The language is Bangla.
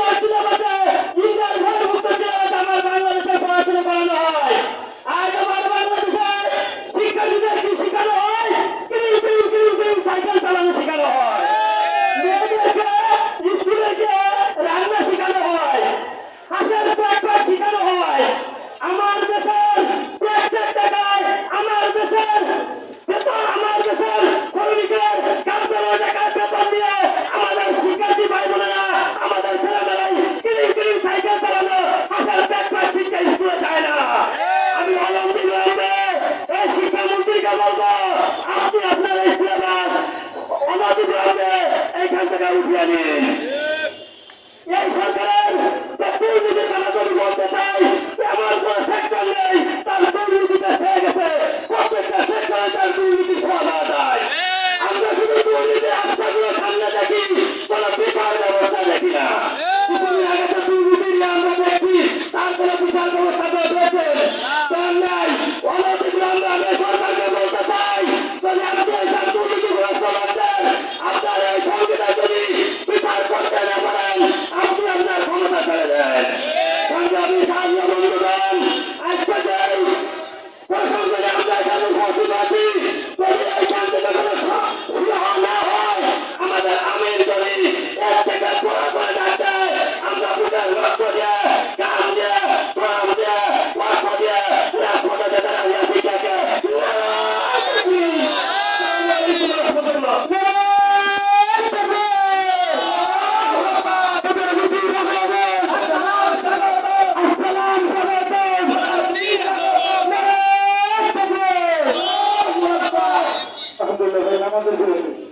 Lord. থেকে বলব। আপনি আপনার এই সিলেবাস অনতিবিলম্বে এইখান থেকে উঠিয়ে নিন। এই সরকারের দুর্নীতি তারা যদি বলতে চাই এমন কোন সেক্টর নেই, তার দুর্নীতিটা ছেড়ে গেছে। প্রত্যেকটা দুর্নীতি আমরা দেখছি, তার কোনো বিচার ব্যবস্থা করলে আমাদের বিরোধী